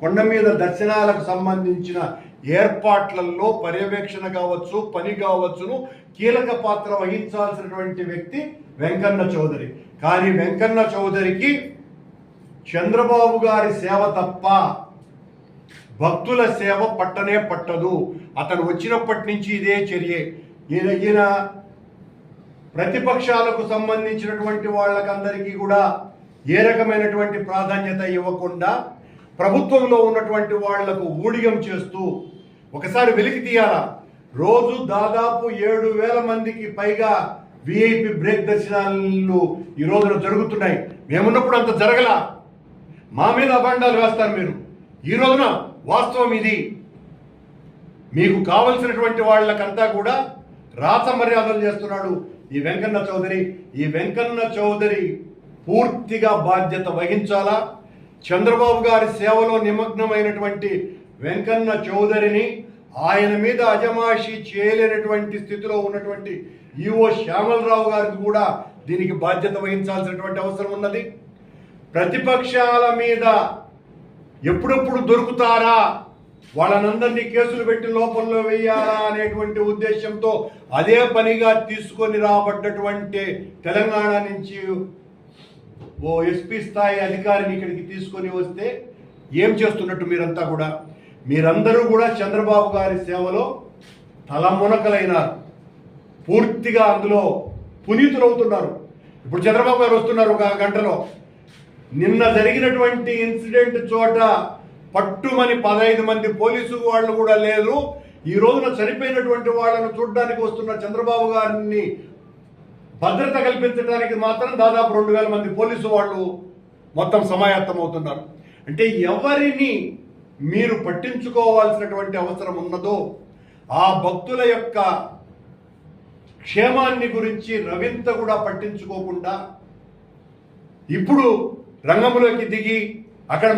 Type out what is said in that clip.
కొండ మీద దర్శనాలకు సంబంధించిన ఏర్పాట్లలో పర్యవేక్షణ కావచ్చు పని కావచ్చును కీలక పాత్ర వహించాల్సినటువంటి వ్యక్తి వెంకన్న చౌదరి. కానీ వెంకన్న చౌదరికి చంద్రబాబు గారి సేవ తప్ప భక్తుల సేవ పట్టనే పట్టదు. అతను వచ్చినప్పటి నుంచి ఇదే చర్యే. ఈయన ఈయన ప్రతిపక్షాలకు సంబంధించినటువంటి వాళ్ళకందరికీ కూడా ఏ రకమైనటువంటి ప్రాధాన్యత ఇవ్వకుండా ప్రభుత్వంలో ఉన్నటువంటి వాళ్ళకు ఊడిగం చేస్తూ ఒకసారి వెలికి తీయాలా? రోజు దాదాపు ఏడు వేల మందికి పైగా విఐపి బ్రేక్ దర్శనాలు ఈ రోజున జరుగుతున్నాయి. మేమున్నప్పుడు అంత జరగలా? మా మీద అభాండాలు వేస్తారు మీరు. ఈ రోజున వాస్తవం ఇది. మీకు కావలసినటువంటి వాళ్ళకంతా కూడా రాత మర్యాదలు చేస్తున్నాడు ఈ వెంకన్న చౌదరి. ఈ వెంకన్న చౌదరి పూర్తిగా బాధ్యత వహించాలా? చంద్రబాబు గారి సేవలో నిమగ్నమైనటువంటి వెంకన్న చౌదరిని ఆయన మీద అజమాషి చేయలేనటువంటి స్థితిలో ఉన్నటువంటి ఈఓ శ్యామలరావు గారికి కూడా దీనికి బాధ్యత వహించాల్సినటువంటి అవసరం ఉన్నది. ప్రతిపక్షాల మీద ఎప్పుడెప్పుడు దొరుకుతారా? వాళ్ళనందరినీ కేసులు పెట్టి లోపల్లో వేయాలా అనేటువంటి ఉద్దేశంతో అదే పనిగా తీసుకొని రాబడ్డటువంటి తెలంగాణ నుంచి ఓ ఎస్పీ స్థాయి అధికారిని ఇక్కడికి తీసుకొని వస్తే ఏం చేస్తున్నట్టు మీరంతా కూడా? మీరందరూ కూడా చంద్రబాబు గారి సేవలో తలమునకలైనారు పూర్తిగా అందులో పునీతులవుతున్నారు. ఇప్పుడు చంద్రబాబు గారు వస్తున్నారు ఒక గంటలో. నిన్న జరిగినటువంటి ఇన్సిడెంట్ చోట పట్టుమని పదహైదు మంది పోలీసు వాళ్ళు కూడా లేరు. ఈ రోజున చనిపోయినటువంటి వాళ్ళను చూడడానికి వస్తున్న చంద్రబాబు గారిని భద్రత కల్పించడానికి మాత్రం దాదాపు రెండు వేల మంది పోలీసు వాళ్ళు మొత్తం సమాయత్తం అవుతున్నారు అంటే ఎవరిని మీరు పట్టించుకోవాల్సినటువంటి అవసరం ఉన్నదో ఆ భక్తుల యొక్క క్షేమాన్ని గురించి రవింత కూడా పట్టించుకోకుండా ఇప్పుడు రంగంలోకి దిగి అక్కడ